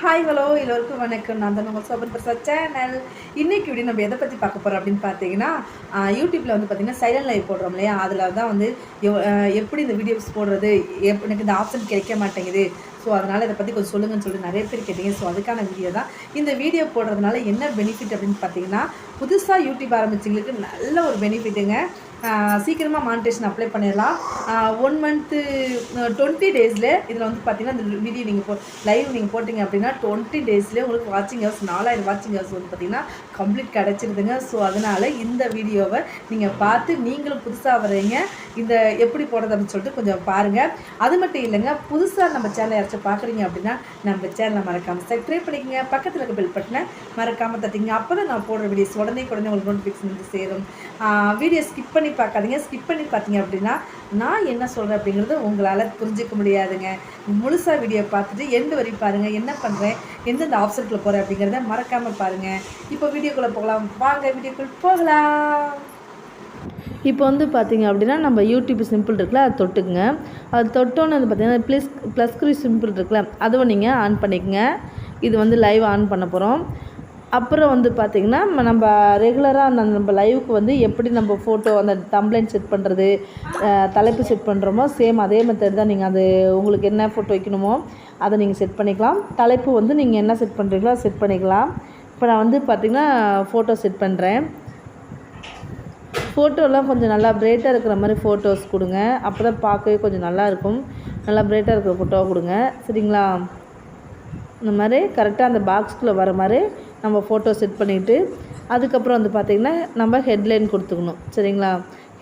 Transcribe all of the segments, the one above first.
Hi hello எல்லோருக்கும் வணக்கம். நான் தான் உங்கள் சோபன் பிரசாத் சேனல். இன்றைக்கி இப்படி நம்ம எதை பற்றி பார்க்க போகிறோம் அப்படின்னு பார்த்தீங்கன்னா யூடியூப்பில் வந்து பார்த்தீங்கன்னா சைலண்ட் லைவ் போடுறோம் இல்லையா? அதில் தான் வந்து எப்படி இந்த வீடியோஸ் போடுறது? எப் எனக்கு இந்த ஆப்ஷன் கிடைக்க மாட்டேங்குது. ஸோ அதனால் இதை பற்றி கொஞ்சம் சொல்லுங்கன்னு சொல்லி நிறைய பேர் கேட்டீங்க. ஸோ அதுக்கான வீடியோ தான். இந்த வீடியோ போடுறதுனால என்ன பெனிஃபிட் அப்படின்னு பார்த்தீங்கன்னா புதுசாக யூடியூப் ஆரம்பிச்சிங்களுக்கு நல்ல ஒரு பெனிஃபிட்டுங்க சீக்கிரமாக மானிட்டேஷன் அப்ளை பண்ணிடலாம். ஒன் மந்த்து டுவெண்ட்டி டேஸில் இதில் வந்து பார்த்தீங்கன்னா இந்த வீடியோ நீங்கள் போ லைவ் நீங்கள் போட்டிங்க அப்படின்னா டுவெண்ட்டி டேஸ்லேயே உங்களுக்கு வாட்சிங் ஹவர்ஸ் நாலாயிரம் வாட்சிங் ஹவர்ஸ் வந்து பார்த்தீங்கன்னா கம்ப்ளீட் கிடச்சிருதுங்க. ஸோ அதனால் இந்த வீடியோவை நீங்கள் பார்த்து நீங்களும் புதுசாக வரீங்க இந்த எப்படி போடுறது அப்படின்னு சொல்லிட்டு கொஞ்சம் பாருங்கள் அது மட்டும் இல்லைங்க புதுசாக நம்ம சேனல் யாராச்சும் பார்க்குறீங்க அப்படின்னா நம்ம சேனலை மறக்காமல் சப்ஸ்கிரைப் பண்ணிக்கங்க. பக்கத்தில் இருக்க பெல் பட்டனை மறக்காமல் தட்டிங்க அப்போ தான் நான் போடுற வீடியோஸ் உடனே உடனே உங்களுக்கு நோட்டிஃபிகேஷன் வந்து சேரும். வீடியோ ஸ்கிப் பண்ணி பார்க்காதீங்க. ஸ்கிப் பண்ணி பார்த்தீங்க அப்படின்னா நான் என்ன சொல்கிறேன் அப்படிங்கிறது உங்களால் புரிஞ்சிக்க முடியாதுங்க. முழுசாக வீடியோ பார்த்துட்டு எண்டு வரை பாருங்கள் என்ன பண்ணுறேன் எந்தெந்த ஆப்ஷனுக்குள்ளே போகிறேன் அப்படிங்கிறத மறக்காமல் பாருங்கள் இப்போ வீடியோக்குள்ளே போகலாம். வாங்க வீடியோக்குள்ள போகலாம். இப்போ வந்து பார்த்தீங்க அப்படின்னா நம்ம யூடியூப் சிம்பிள் இருக்குல்ல அது தொட்டுக்குங்க. அது தொட்டோன்னு வந்து பார்த்தீங்கன்னா ப்ளஸ் ப்ளஸ் க்ரீ சிம்பிள் இருக்குல்ல அதுவும் நீங்கள் ஆன் பண்ணிக்கங்க. இது வந்து லைவ் ஆன் பண்ண போகிறோம் அப்புறம் வந்து பார்த்திங்கன்னா நம்ம ரெகுலராக அந்த நம்ம லைவுக்கு வந்து எப்படி நம்ம ஃபோட்டோ அந்த தம்ப்ளைன் செட் பண்ணுறது தலைப்பு செட் பண்ணுறோமோ சேம் அதே மெத்தட் தான் நீங்கள் அது உங்களுக்கு என்ன ஃபோட்டோ வைக்கணுமோ அதை நீங்கள் செட் பண்ணிக்கலாம். தலைப்பு வந்து நீங்கள் என்ன செட் பண்ணுறீங்களோ செட் பண்ணிக்கலாம். இப்போ நான் வந்து பார்த்திங்கன்னா ஃபோட்டோ செட் பண்ணுறேன் ஃபோட்டோலாம் கொஞ்சம் நல்லா பிரைட்டாக இருக்கிற மாதிரி ஃபோட்டோஸ் கொடுங்க. அப்போ தான் பார்க்கவே கொஞ்சம் நல்லா இருக்கும். நல்லா பிரைட்டாக இருக்கிற ஃபோட்டோவை கொடுங்க. சரிங்களா? இந்த மாதிரி கரெக்டாக அந்த பாக்ஸ்குள்ளே வர மாதிரி நம்ம ஃபோட்டோ செட் பண்ணிவிட்டு அதுக்கப்புறம் வந்து பார்த்திங்கன்னா நம்ம ஹெட்லைன் கொடுத்துக்கணும். சரிங்களா?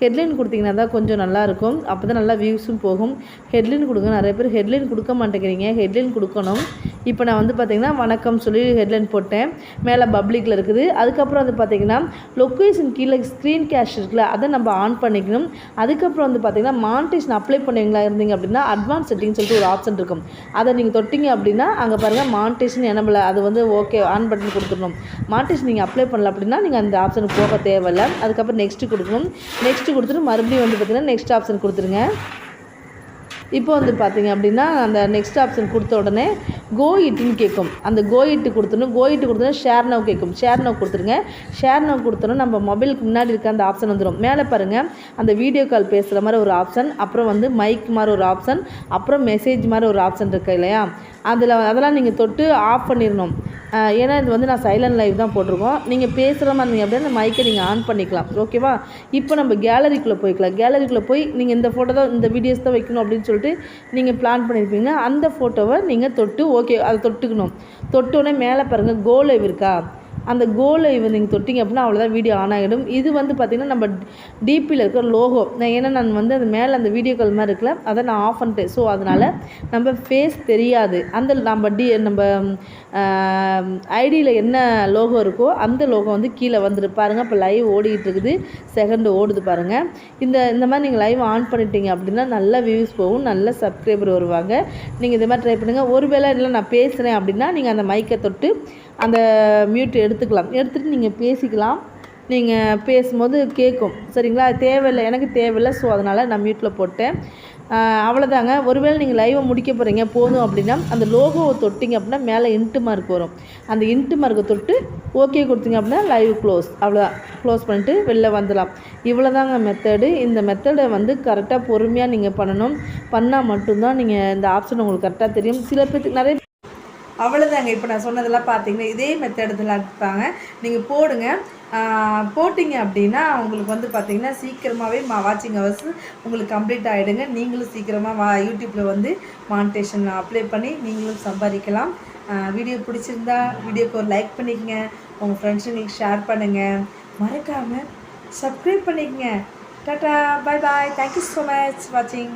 ஹெட்லைன் கொடுத்தீங்கன்னா தான் கொஞ்சம் நல்லாயிருக்கும் அப்போ தான் நல்லா வியூஸும் போகும். ஹெட்லைன் கொடுங்க. நிறைய பேர் ஹெட்லைன் கொடுக்க மாட்டேங்கிறீங்க. ஹெட்லைன் கொடுக்கணும். இப்போ நான் வந்து பார்த்திங்கன்னா வணக்கம் சொல்லி ஹெட்லைன் போட்டேன். மேலே பப்ளிக்கில் இருக்குது. அதுக்கப்புறம் வந்து பார்த்திங்கன்னா லொக்கேஷன் கீழே ஸ்க்ரீன் கேஷ் இருக்குல்ல அதை நம்ம ஆன் பண்ணிக்கணும். அதுக்கப்புறம் வந்து பார்த்திங்கன்னா மானிட்டேஷன் அப்ளை பண்ணுவீங்களா இருந்தீங்க அப்படின்னா அட்வான்ஸ் செட்டிங் சொல்லிட்டு ஒரு ஆப்ஷன் இருக்கும். அதை நீங்கள் தொட்டிங்க அப்படின்னா அங்கே பாருங்கள் மானிட்டேஷன் எனபிள் அது வந்து ஓகே ஆன் பட்டன் கொடுத்துடணும். மானிட்டேஷன் நீங்கள் அப்ளை பண்ணல அப்படின்னா நீங்கள் அந்த ஆப்ஷனுக்கு போக தேவையில்லை. அதுக்கப்புறம் நெக்ஸ்ட்டு கொடுக்கணும். நெக்ஸ்ட்டு கொடுத்துட்டு மறுபடியும் வந்து பார்த்திங்கன்னா நெக்ஸ்ட் ஆப்ஷன் கொடுத்துருங்க. இப்போ வந்து பார்த்தீங்க அப்படின்னா அந்த நெக்ஸ்ட் ஆப்ஷன் கொடுத்த உடனே கோ இட்டுன்னு கேட்கும் அந்த கோ இட்டு கொடுத்துடணும் கோ இட்டு கொடுத்தோன்னா ஷேர் நவ் கேட்கும் ஷேர் நவ் கொடுத்துருங்க. ஷேர் நவ் கொடுத்தோன்னா நம்ம மொபைலுக்கு முன்னாடி இருக்க அந்த ஆப்ஷன் வந்துடும் மேலே பாருங்கள் அந்த வீடியோ கால் பேசுகிற மாதிரி ஒரு ஆப்ஷன் அப்புறம் வந்து மைக் மாதிரி ஒரு ஆப்ஷன் அப்புறம் மெசேஜ் மாதிரி ஒரு ஆப்ஷன் இருக்கு இல்லையா? அதில் அதெல்லாம் நீங்கள் தொட்டு ஆஃப் பண்ணிடணும் ஏன்னா இது வந்து நான் சைலண்ட் லைவ் தான் போட்டிருக்கோம். நீங்கள் பேசுகிற மாதிரி இருந்தீங்க அப்படின்னா அந்த மைக்கை நீங்கள் ஆன் பண்ணிக்கலாம். ஓகேவா இப்போ நம்ம கேலரிக்குள்ளே போய்க்கலாம். கேலரிக்குள்ளே போய் நீங்கள் இந்த ஃபோட்டோ தான் இந்த வீடியோஸ் தான் வைக்கணும் அப்படின்னு சொல்லிட்டு நீங்கள் பிளான் பண்ணியிருப்பீங்க அந்த ஃபோட்டோவை நீங்கள் தொட்டு ஓகே அதை தொட்டுக்கணும். தொட்டோடனே மேலே பாருங்கள் கோ லைவ் இருக்கா? அந்த கோலை நீங்கள் தொட்டிங்க அப்படின்னா அவ்வளோதான் வீடியோ ஆன் ஆகிடும் இது வந்து பார்த்திங்கன்னா நம்ம டிபியில் இருக்கிற லோகோ நான் ஏன்னா நான் வந்து அது மேலே அந்த வீடியோ கால் மாதிரி இருக்கல. அதை நான் ஆஃப் பண்ணிட்டேன். ஸோ அதனால் நம்ம ஃபேஸ் தெரியாது. அந்த நம்ம டி நம்ம ஐடியில் என்ன லோகோ இருக்கோ அந்த லோகோ வந்து கீழே வந்துரு. பாருங்கள் இப்போ லைவ் ஓடிக்கிட்டு இருக்குது. செகண்டு ஓடுது பாருங்கள் இந்த இந்த மாதிரி நீங்கள் லைவ் ஆன் பண்ணிட்டீங்க அப்படின்னா நல்ல வியூஸ் போகும். நல்ல சப்ஸ்கிரைபர் வருவாங்க. நீங்கள் இந்த மாதிரி ட்ரை பண்ணுங்கள் ஒருவேளை இல்லை நான் பேசுகிறேன் அப்படின்னா நீங்கள் அந்த மைக்கை தொட்டு அந்த மியூட் எடுத்து எடுத்துக்கலாம். எடுத்துகிட்டு நீங்கள் பேசிக்கலாம். நீங்கள் பேசும்போது கேட்கும் சரிங்களா? தேவையில்லை. எனக்கு தேவையில்லை. ஸோ அதனால் நான் மியூட்டில் போட்டேன். அவ்வளோதாங்க ஒருவேளை நீங்கள் லைவை முடிக்க போகிறீங்க போதும் அப்படின்னா அந்த லோகோவை தொட்டிங்க அப்படின்னா மேலே இன்ட்டு மார்க் வரும். அந்த இன்ட்டு மார்க்கை தொட்டு ஓகே கொடுத்தீங்க அப்படின்னா லைவ் க்ளோஸ் அவ்வளோதான் க்ளோஸ் பண்ணிட்டு வெளில வந்துடலாம். இவ்வளோதாங்க மெத்தடு இந்த மெத்தடை வந்து கரெக்டாக பொறுமையாக நீங்கள் பண்ணணும். பண்ணால் மட்டும்தான் நீங்கள் இந்த ஆப்ஷன் உங்களுக்கு கரெக்டாக தெரியும். சில பேர்த்துக்கு நிறைய அவ்வளோதாங்க இப்போ நான் சொன்னதெல்லாம் பார்த்தீங்கன்னா இதே மெத்தடத்தில் இருப்பாங்க நீங்கள் போடுங்க. போட்டிங்க அப்படின்னா உங்களுக்கு வந்து பார்த்தீங்கன்னா சீக்கிரமாகவே மா வாட்சிங் ஹவர்ஸ் உங்களுக்கு கம்ப்ளீட் ஆகிடுங்க நீங்களும் சீக்கிரமாக வா யூடியூப்பில் வந்து மானிட்டேஷன் அப்ளை பண்ணி நீங்களும் சம்பாதிக்கலாம். வீடியோ பிடிச்சிருந்தா வீடியோக்கு ஒரு லைக் பண்ணிக்கங்க. உங்கள் ஃப்ரெண்ட்ஸுங்களுக்கு ஷேர் பண்ணுங்கள் மறக்காமல் சப்ஸ்கிரைப் பண்ணிக்கங்க. Tata bye bye thank you so much வாட்சிங்